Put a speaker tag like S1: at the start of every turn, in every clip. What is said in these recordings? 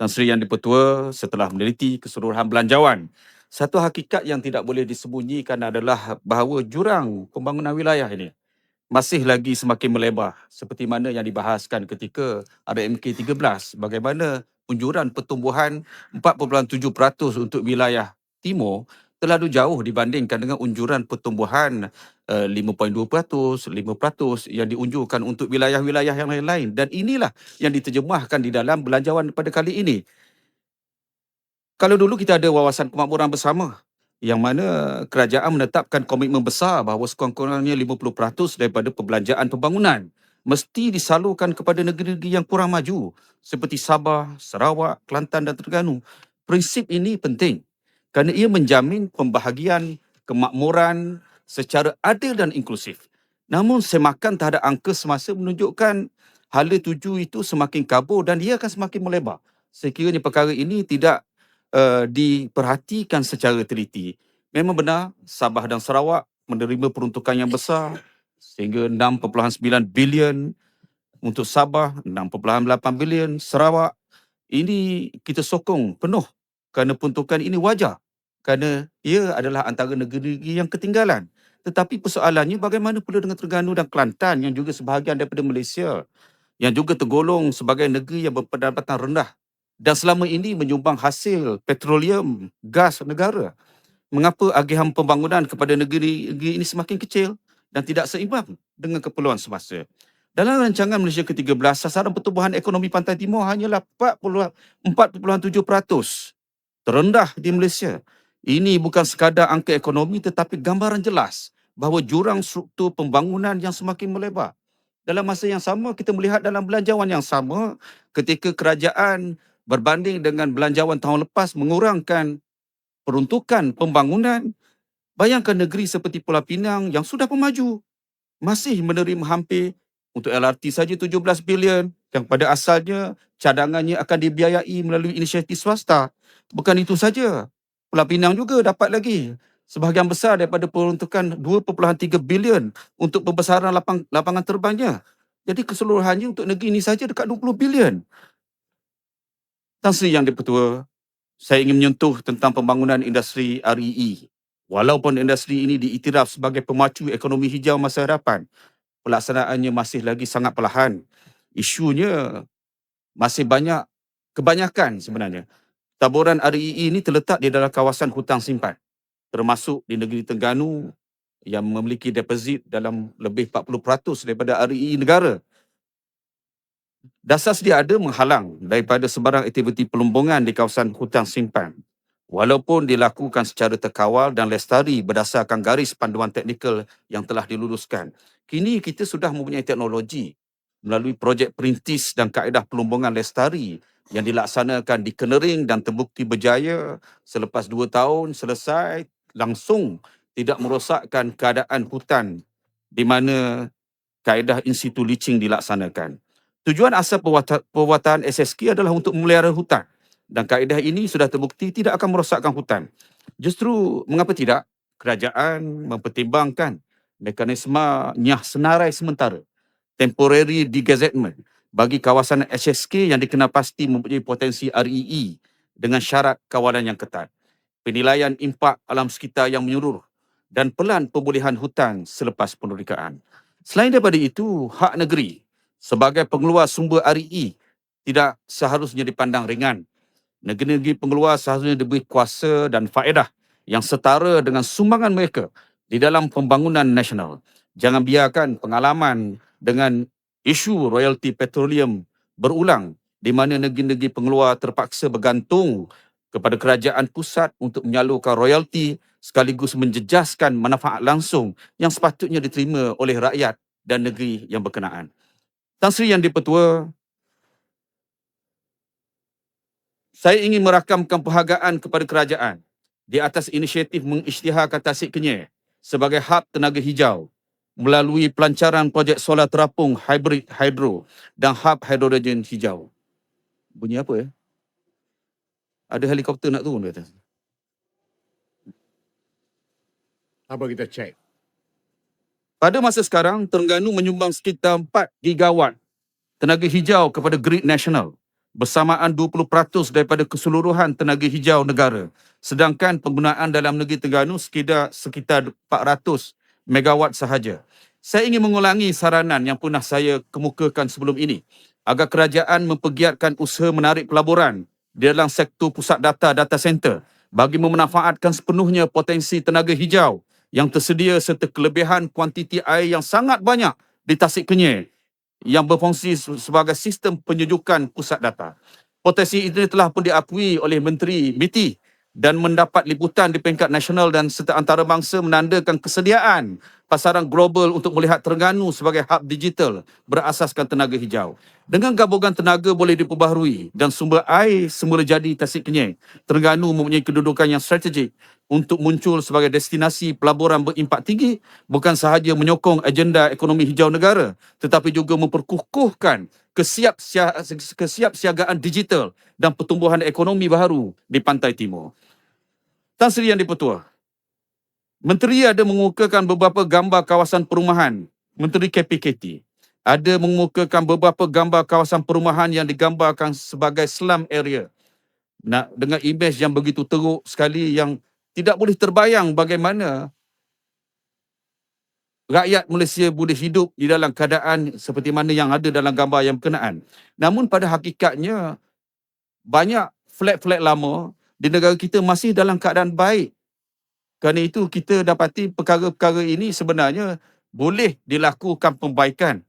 S1: Tan Sri Yang Dipertua setelah meneliti keseluruhan belanjawan. Satu hakikat yang tidak boleh disembunyikan adalah bahawa jurang pembangunan wilayah ini masih lagi semakin melebar seperti mana yang dibahaskan ketika RMK 13 bagaimana unjuran pertumbuhan 4.7% untuk wilayah timur terlalu jauh dibandingkan dengan unjuran pertumbuhan uh, 5.2%, 5% yang diunjurkan untuk wilayah-wilayah yang lain-lain. Dan inilah yang diterjemahkan di dalam belanjawan pada kali ini. Kalau dulu kita ada wawasan kemakmuran bersama, yang mana kerajaan menetapkan komitmen besar bahawa sekurang-kurangnya 50% daripada perbelanjaan pembangunan mesti disalurkan kepada negeri-negeri yang kurang maju seperti Sabah, Sarawak, Kelantan dan Terengganu. Prinsip ini penting kerana ia menjamin pembahagian kemakmuran secara adil dan inklusif. Namun semakan terhadap angka semasa menunjukkan hala tuju itu semakin kabur dan ia akan semakin melebar. Sekiranya perkara ini tidak uh, diperhatikan secara teliti. Memang benar Sabah dan Sarawak menerima peruntukan yang besar sehingga 6.9 bilion untuk Sabah, 6.8 bilion Sarawak. Ini kita sokong penuh kerana peruntukan ini wajar kerana ia adalah antara negeri-negeri yang ketinggalan. Tetapi persoalannya bagaimana pula dengan Terengganu dan Kelantan yang juga sebahagian daripada Malaysia yang juga tergolong sebagai negeri yang berpendapatan rendah dan selama ini menyumbang hasil petroleum gas negara. Mengapa agihan pembangunan kepada negeri-negeri ini semakin kecil dan tidak seimbang dengan keperluan semasa? Dalam rancangan Malaysia ke-13, sasaran pertumbuhan ekonomi Pantai Timur hanyalah 4.7%. Terendah di Malaysia. Ini bukan sekadar angka ekonomi tetapi gambaran jelas bahawa jurang struktur pembangunan yang semakin melebar. Dalam masa yang sama, kita melihat dalam belanjawan yang sama ketika kerajaan berbanding dengan belanjawan tahun lepas mengurangkan peruntukan pembangunan, bayangkan negeri seperti Pulau Pinang yang sudah pemaju masih menerima hampir untuk LRT saja 17 bilion yang pada asalnya cadangannya akan dibiayai melalui inisiatif swasta. Bukan itu saja, Pulau Pinang juga dapat lagi sebahagian besar daripada peruntukan 2.3 bilion untuk pembesaran lapang, lapangan terbangnya. Jadi keseluruhannya untuk negeri ini saja dekat 20 bilion. Tan Sri Yang Dipertua, saya ingin menyentuh tentang pembangunan industri REE. Walaupun industri ini diiktiraf sebagai pemacu ekonomi hijau masa hadapan, pelaksanaannya masih lagi sangat perlahan. Isunya masih banyak, kebanyakan sebenarnya taburan REE ini terletak di dalam kawasan hutang simpan termasuk di negeri Tengganu yang memiliki deposit dalam lebih 40% daripada REE negara. Dasar sedia ada menghalang daripada sebarang aktiviti pelumbungan di kawasan hutang simpan. Walaupun dilakukan secara terkawal dan lestari berdasarkan garis panduan teknikal yang telah diluluskan. Kini kita sudah mempunyai teknologi melalui projek perintis dan kaedah pelumbungan lestari yang dilaksanakan di Kenering dan terbukti berjaya selepas dua tahun selesai langsung tidak merosakkan keadaan hutan di mana kaedah institu licing dilaksanakan. Tujuan asal perbuatan SSK adalah untuk memelihara hutan dan kaedah ini sudah terbukti tidak akan merosakkan hutan. Justru mengapa tidak kerajaan mempertimbangkan mekanisme nyah senarai sementara temporary degazettement bagi kawasan HSK yang dikenal pasti mempunyai potensi REE dengan syarat kawalan yang ketat, penilaian impak alam sekitar yang menyeluruh dan pelan pemulihan hutan selepas penerikaan. Selain daripada itu, hak negeri sebagai pengeluar sumber REE tidak seharusnya dipandang ringan. Negeri-negeri pengeluar seharusnya diberi kuasa dan faedah yang setara dengan sumbangan mereka di dalam pembangunan nasional. Jangan biarkan pengalaman dengan isu royalti petroleum berulang di mana negeri-negeri pengeluar terpaksa bergantung kepada kerajaan pusat untuk menyalurkan royalti sekaligus menjejaskan manfaat langsung yang sepatutnya diterima oleh rakyat dan negeri yang berkenaan. Tan Sri Yang Dipertua, saya ingin merakamkan perhargaan kepada kerajaan di atas inisiatif mengisytiharkan Tasik Kenyir sebagai hub tenaga hijau melalui pelancaran projek solar terapung hybrid hydro dan hub hidrogen hijau. Bunyi apa ya? Ada helikopter nak turun di atas.
S2: Apa kita cek?
S1: Pada masa sekarang, Terengganu menyumbang sekitar 4 gigawatt tenaga hijau kepada grid nasional bersamaan 20% daripada keseluruhan tenaga hijau negara. Sedangkan penggunaan dalam negeri Terengganu sekitar sekitar 400 megawatt sahaja. Saya ingin mengulangi saranan yang pernah saya kemukakan sebelum ini agar kerajaan mempergiatkan usaha menarik pelaburan di dalam sektor pusat data data center bagi memanfaatkan sepenuhnya potensi tenaga hijau yang tersedia serta kelebihan kuantiti air yang sangat banyak di Tasik Kenyir yang berfungsi se- sebagai sistem penyejukan pusat data. Potensi ini telah pun diakui oleh Menteri MITI dan mendapat liputan di peringkat nasional dan serta antarabangsa menandakan kesediaan pasaran global untuk melihat Terengganu sebagai hub digital berasaskan tenaga hijau. Dengan gabungan tenaga boleh diperbaharui dan sumber air semula jadi Tasik Kenyir, Terengganu mempunyai kedudukan yang strategik untuk muncul sebagai destinasi pelaburan berimpak tinggi bukan sahaja menyokong agenda ekonomi hijau negara tetapi juga memperkukuhkan kesiapsia- kesiapsiagaan digital dan pertumbuhan ekonomi baru di Pantai Timur. Tan Sri Yang Dipertua, Menteri ada mengukakan beberapa gambar kawasan perumahan, Menteri KPKT ada mengukakan beberapa gambar kawasan perumahan yang digambarkan sebagai slum area. Nak dengan imej yang begitu teruk sekali yang tidak boleh terbayang bagaimana rakyat Malaysia boleh hidup di dalam keadaan seperti mana yang ada dalam gambar yang berkenaan. Namun pada hakikatnya banyak flat-flat lama di negara kita masih dalam keadaan baik. Kerana itu kita dapati perkara-perkara ini sebenarnya boleh dilakukan pembaikan.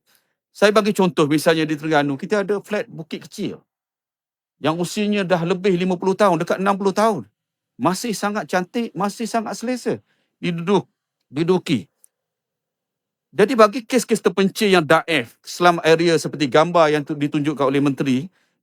S1: Saya bagi contoh misalnya di Terengganu kita ada flat bukit kecil yang usianya dah lebih 50 tahun, dekat 60 tahun. Masih sangat cantik, masih sangat selesa diduduk, diduduki. Jadi bagi kes-kes terpencil yang daif, slum area seperti gambar yang tu- ditunjukkan oleh menteri,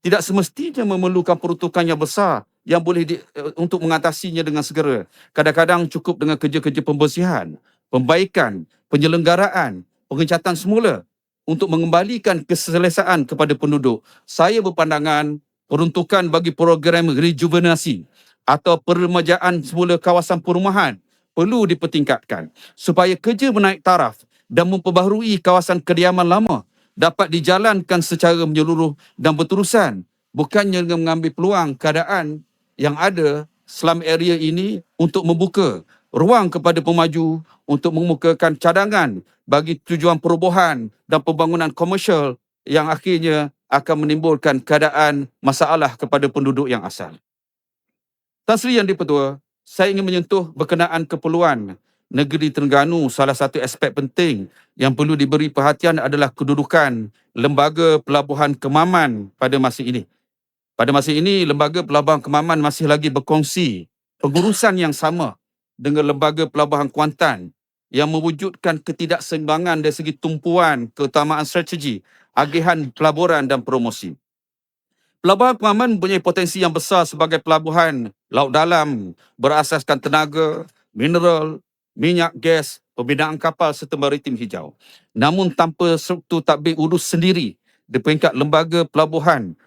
S1: tidak semestinya memerlukan peruntukan yang besar yang boleh di, eh, untuk mengatasinya dengan segera. Kadang-kadang cukup dengan kerja-kerja pembersihan, pembaikan, penyelenggaraan, pengecatan semula untuk mengembalikan keselesaan kepada penduduk. Saya berpandangan peruntukan bagi program rejuvenasi atau peremajaan semula kawasan perumahan perlu dipertingkatkan supaya kerja menaik taraf dan memperbaharui kawasan kediaman lama dapat dijalankan secara menyeluruh dan berterusan bukannya dengan mengambil peluang keadaan yang ada slum area ini untuk membuka ruang kepada pemaju untuk mengemukakan cadangan bagi tujuan perobohan dan pembangunan komersial yang akhirnya akan menimbulkan keadaan masalah kepada penduduk yang asal. Tan Sri Yang Dipertua, saya ingin menyentuh berkenaan keperluan negeri Terengganu salah satu aspek penting yang perlu diberi perhatian adalah kedudukan Lembaga Pelabuhan Kemaman pada masa ini. Pada masa ini, Lembaga Pelabuhan Kemaman masih lagi berkongsi pengurusan yang sama dengan Lembaga Pelabuhan Kuantan yang mewujudkan ketidakseimbangan dari segi tumpuan keutamaan strategi, agihan pelaburan dan promosi. Pelabuhan Kemaman mempunyai potensi yang besar sebagai pelabuhan laut dalam berasaskan tenaga, mineral, minyak gas, pembinaan kapal serta maritim hijau. Namun tanpa struktur tadbir urus sendiri di peringkat lembaga pelabuhan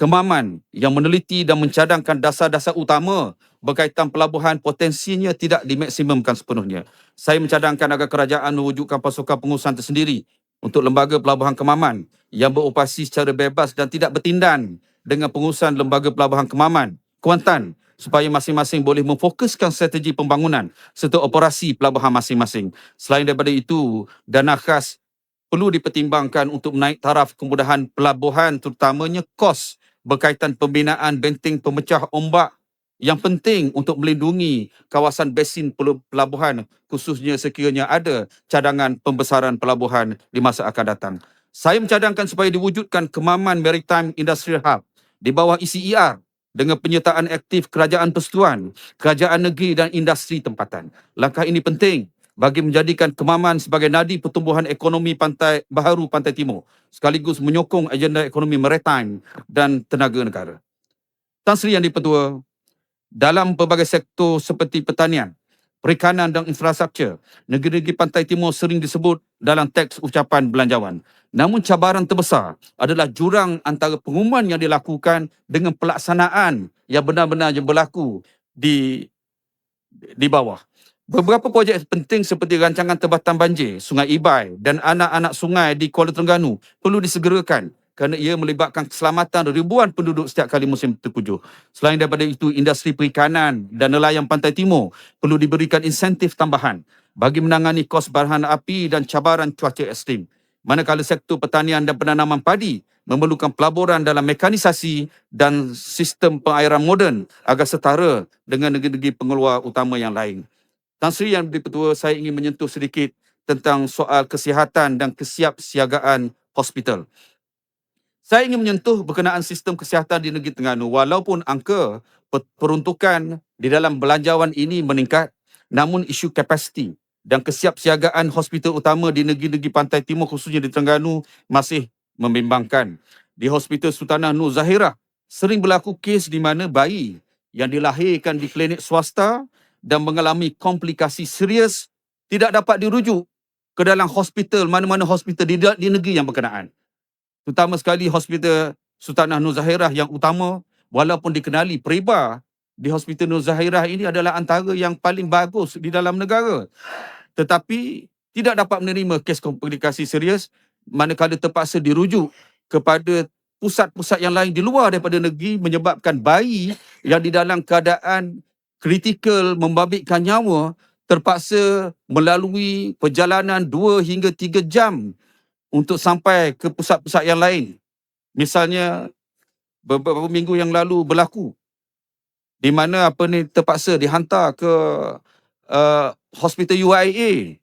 S1: Kemaman yang meneliti dan mencadangkan dasar-dasar utama berkaitan pelabuhan potensinya tidak dimaksimumkan sepenuhnya. Saya mencadangkan agar kerajaan mewujudkan pasukan pengurusan tersendiri untuk lembaga pelabuhan Kemaman yang beroperasi secara bebas dan tidak bertindan dengan pengurusan lembaga pelabuhan Kemaman, Kuantan supaya masing-masing boleh memfokuskan strategi pembangunan serta operasi pelabuhan masing-masing. Selain daripada itu, dana khas perlu dipertimbangkan untuk menaik taraf kemudahan pelabuhan terutamanya kos berkaitan pembinaan benteng pemecah ombak yang penting untuk melindungi kawasan besin pel- pelabuhan khususnya sekiranya ada cadangan pembesaran pelabuhan di masa akan datang. Saya mencadangkan supaya diwujudkan Kemaman Maritime Industrial Hub di bawah ECER dengan penyertaan aktif kerajaan persekutuan, kerajaan negeri dan industri tempatan. Langkah ini penting bagi menjadikan Kemaman sebagai nadi pertumbuhan ekonomi pantai baharu Pantai Timur sekaligus menyokong agenda ekonomi maritime dan tenaga negara. Tan Sri Yang Dipertua, dalam pelbagai sektor seperti pertanian, perikanan dan infrastruktur, negeri-negeri Pantai Timur sering disebut dalam teks ucapan belanjawan. Namun cabaran terbesar adalah jurang antara pengumuman yang dilakukan dengan pelaksanaan yang benar-benar yang berlaku di di bawah. Beberapa projek penting seperti rancangan Tempatan Banjir, Sungai Ibai dan anak-anak sungai di Kuala Terengganu perlu disegerakan kerana ia melibatkan keselamatan ribuan penduduk setiap kali musim terkujuh. Selain daripada itu, industri perikanan dan nelayan pantai timur perlu diberikan insentif tambahan bagi menangani kos bahan api dan cabaran cuaca ekstrim. Manakala sektor pertanian dan penanaman padi memerlukan pelaburan dalam mekanisasi dan sistem pengairan moden agar setara dengan negeri-negeri pengeluar utama yang lain. Tan Sri Yang Dipertua, saya ingin menyentuh sedikit tentang soal kesihatan dan kesiapsiagaan hospital. Saya ingin menyentuh berkenaan sistem kesihatan di negeri Terengganu walaupun angka peruntukan di dalam belanjawan ini meningkat namun isu kapasiti dan kesiapsiagaan hospital utama di negeri-negeri pantai timur khususnya di Terengganu masih membimbangkan. Di Hospital Sultanah Nur Zahirah sering berlaku kes di mana bayi yang dilahirkan di klinik swasta dan mengalami komplikasi serius tidak dapat dirujuk ke dalam hospital mana-mana hospital di, di negeri yang berkenaan. Terutama sekali Hospital Sultanah Nur Zahirah yang utama walaupun dikenali periba di Hospital Nur Zahirah ini adalah antara yang paling bagus di dalam negara. Tetapi tidak dapat menerima kes komplikasi serius manakala terpaksa dirujuk kepada pusat-pusat yang lain di luar daripada negeri menyebabkan bayi yang di dalam keadaan kritikal membabitkan nyawa terpaksa melalui perjalanan 2 hingga 3 jam untuk sampai ke pusat-pusat yang lain. Misalnya beberapa minggu yang lalu berlaku di mana apa ni terpaksa dihantar ke uh, hospital UIA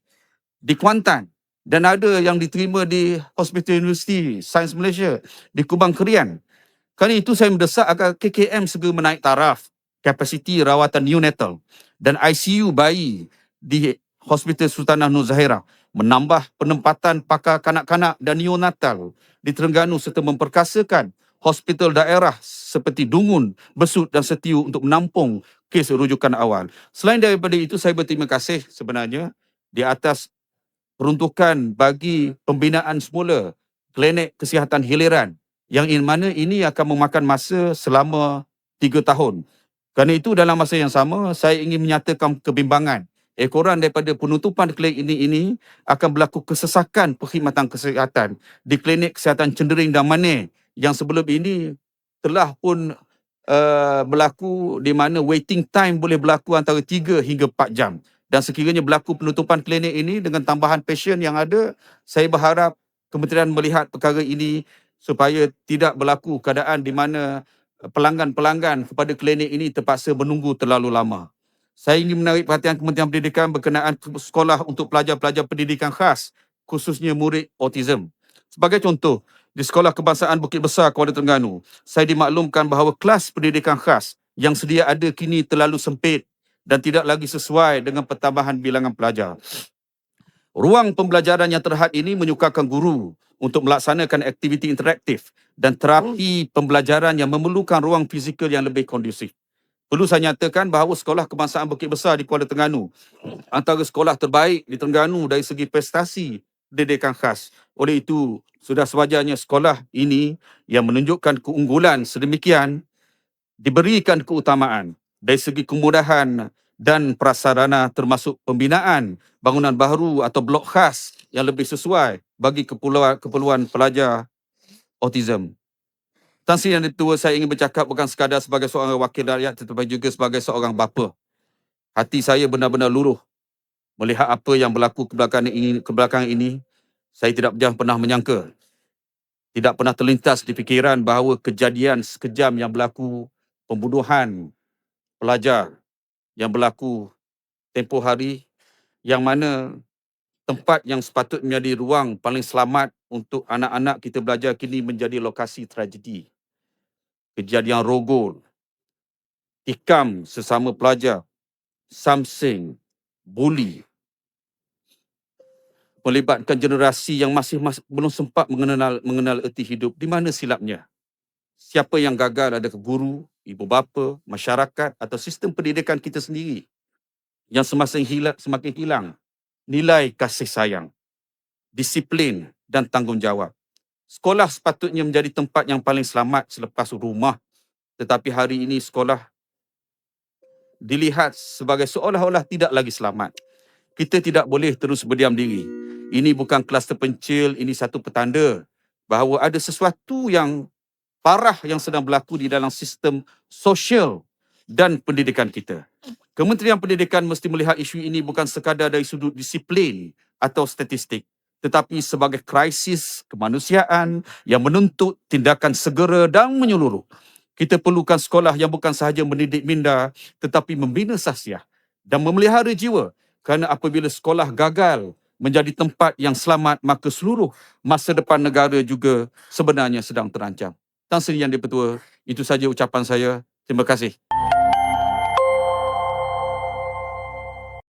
S1: di Kuantan dan ada yang diterima di Hospital University Sains Malaysia di Kubang Kerian. Kali itu saya mendesak agar KKM segera menaik taraf kapasiti rawatan neonatal dan ICU bayi di Hospital Sultanah Nur Zahirah menambah penempatan pakar kanak-kanak dan neonatal di Terengganu serta memperkasakan hospital daerah seperti Dungun, Besut dan Setiu untuk menampung kes rujukan awal. Selain daripada itu, saya berterima kasih sebenarnya di atas peruntukan bagi pembinaan semula klinik kesihatan hiliran yang in mana ini akan memakan masa selama tiga tahun. Kerana itu dalam masa yang sama, saya ingin menyatakan kebimbangan. Ekoran daripada penutupan klinik ini ini akan berlaku kesesakan perkhidmatan kesihatan di klinik kesihatan Cendering dan Mane yang sebelum ini telah pun uh, berlaku di mana waiting time boleh berlaku antara 3 hingga 4 jam. Dan sekiranya berlaku penutupan klinik ini dengan tambahan pasien yang ada saya berharap kementerian melihat perkara ini supaya tidak berlaku keadaan di mana pelanggan-pelanggan kepada klinik ini terpaksa menunggu terlalu lama saya ingin menarik perhatian Kementerian Pendidikan berkenaan sekolah untuk pelajar-pelajar pendidikan khas, khususnya murid autism. Sebagai contoh, di Sekolah Kebangsaan Bukit Besar Kuala Terengganu, saya dimaklumkan bahawa kelas pendidikan khas yang sedia ada kini terlalu sempit dan tidak lagi sesuai dengan pertambahan bilangan pelajar. Ruang pembelajaran yang terhad ini menyukarkan guru untuk melaksanakan aktiviti interaktif dan terapi pembelajaran yang memerlukan ruang fizikal yang lebih kondusif. Perlu saya nyatakan bahawa Sekolah Kebangsaan Bukit Besar di Kuala Terengganu antara sekolah terbaik di Terengganu dari segi prestasi pendidikan khas. Oleh itu, sudah sewajarnya sekolah ini yang menunjukkan keunggulan sedemikian diberikan keutamaan dari segi kemudahan dan prasarana termasuk pembinaan bangunan baru atau blok khas yang lebih sesuai bagi keperluan, keperluan pelajar autism. Tan Sri Yang Tua, saya ingin bercakap bukan sekadar sebagai seorang wakil rakyat tetapi juga sebagai seorang bapa. Hati saya benar-benar luruh melihat apa yang berlaku ke belakang ini, ke belakang ini. Saya tidak pernah menyangka, tidak pernah terlintas di fikiran bahawa kejadian sekejam yang berlaku, pembunuhan pelajar yang berlaku tempoh hari, yang mana tempat yang sepatutnya menjadi ruang paling selamat untuk anak-anak kita belajar kini menjadi lokasi tragedi kejadian rogol, tikam sesama pelajar, samsing, buli, melibatkan generasi yang masih, masih belum sempat mengenal mengenal erti hidup. Di mana silapnya? Siapa yang gagal adakah guru, ibu bapa, masyarakat atau sistem pendidikan kita sendiri yang semakin hilang, semakin hilang nilai kasih sayang, disiplin dan tanggungjawab. Sekolah sepatutnya menjadi tempat yang paling selamat selepas rumah. Tetapi hari ini sekolah dilihat sebagai seolah-olah tidak lagi selamat. Kita tidak boleh terus berdiam diri. Ini bukan kelas terpencil, ini satu petanda bahawa ada sesuatu yang parah yang sedang berlaku di dalam sistem sosial dan pendidikan kita. Kementerian Pendidikan mesti melihat isu ini bukan sekadar dari sudut disiplin atau statistik, tetapi sebagai krisis kemanusiaan yang menuntut tindakan segera dan menyeluruh. Kita perlukan sekolah yang bukan sahaja mendidik minda, tetapi membina sahsiah dan memelihara jiwa. Kerana apabila sekolah gagal menjadi tempat yang selamat, maka seluruh masa depan negara juga sebenarnya sedang terancam. Tan Sri Yang Dipertua, itu saja ucapan saya. Terima kasih.